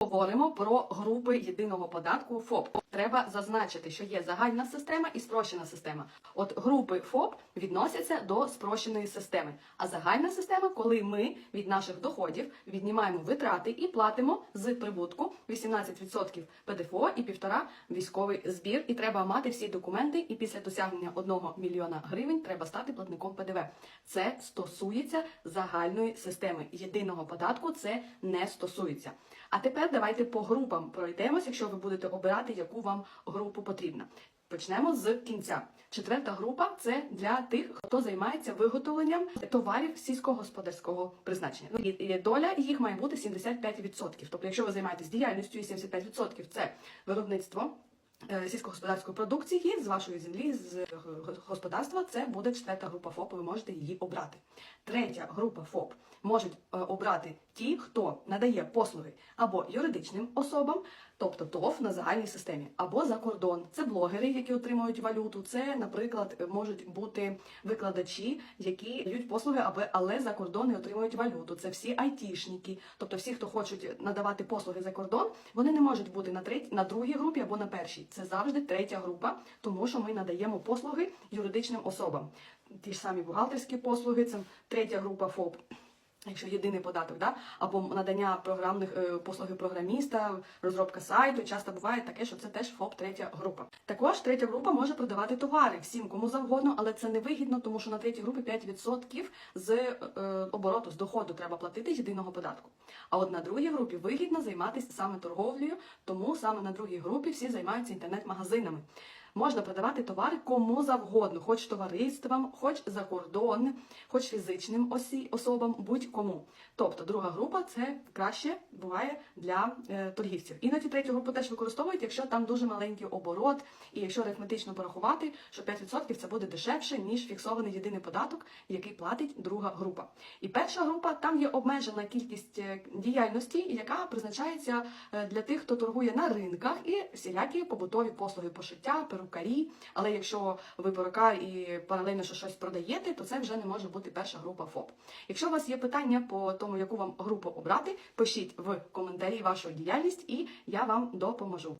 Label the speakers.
Speaker 1: Говоримо про групи єдиного податку ФОП. Треба зазначити, що є загальна система і спрощена система. От групи ФОП відносяться до спрощеної системи. А загальна система, коли ми від наших доходів віднімаємо витрати і платимо з прибутку 18% ПДФО і 1,5 військовий збір. І треба мати всі документи. І після досягнення 1 мільйона гривень треба стати платником ПДВ. Це стосується загальної системи. Єдиного податку це не стосується. А тепер давайте по групам пройдемось, якщо ви будете обирати, яку вам групу потрібна. Почнемо з кінця. Четверта група це для тих, хто займається виготовленням товарів сільськогосподарського призначення. Ну, і доля їх має бути 75%. Тобто, якщо ви займаєтесь діяльністю, і 75% це виробництво. Е, Сільськогосподарської продукції з вашої землі, з господарства, це буде четверта група ФОП, ви можете її обрати. Третя група ФОП можуть е, обрати ті, хто надає послуги або юридичним особам, тобто ТОВ на загальній системі, або за кордон. Це блогери, які отримують валюту. Це, наприклад, можуть бути викладачі, які дають послуги, але за кордон не отримують валюту. Це всі айтішники, тобто всі, хто хочуть надавати послуги за кордон, вони не можуть бути на третій, на другій групі або на першій. Це завжди третя група, тому що ми надаємо послуги юридичним особам. Ті ж самі бухгалтерські послуги, це третя група ФОП. Якщо єдиний податок, да? або надання програмних е, послуги програміста, розробка сайту, часто буває таке, що це теж ФОП третя група. Також третя група може продавати товари всім кому завгодно, але це не вигідно, тому що на третій групі 5% з е, обороту, з доходу треба платити єдиного податку. А от на другій групі вигідно займатися саме торговлею, тому саме на другій групі всі займаються інтернет-магазинами. Можна продавати товари кому завгодно, хоч товариствам, хоч за кордон, хоч фізичним осі, особам, будь-кому. Тобто друга група це краще буває для е, торгівців. Іноді третю групу теж використовують, якщо там дуже маленький оборот, і якщо арифметично порахувати, що 5% це буде дешевше, ніж фіксований єдиний податок, який платить друга група. І перша група там є обмежена кількість е, діяльності, яка призначається е, для тих, хто торгує на ринках і всілякі побутові послуги пошиття, перукарі. Але якщо ви перукар і паралельно ще щось продаєте, то це вже не може бути перша група ФОП. Якщо у вас є питання по тому, яку вам групу обрати, пишіть в коментарі вашу діяльність, і я вам допоможу.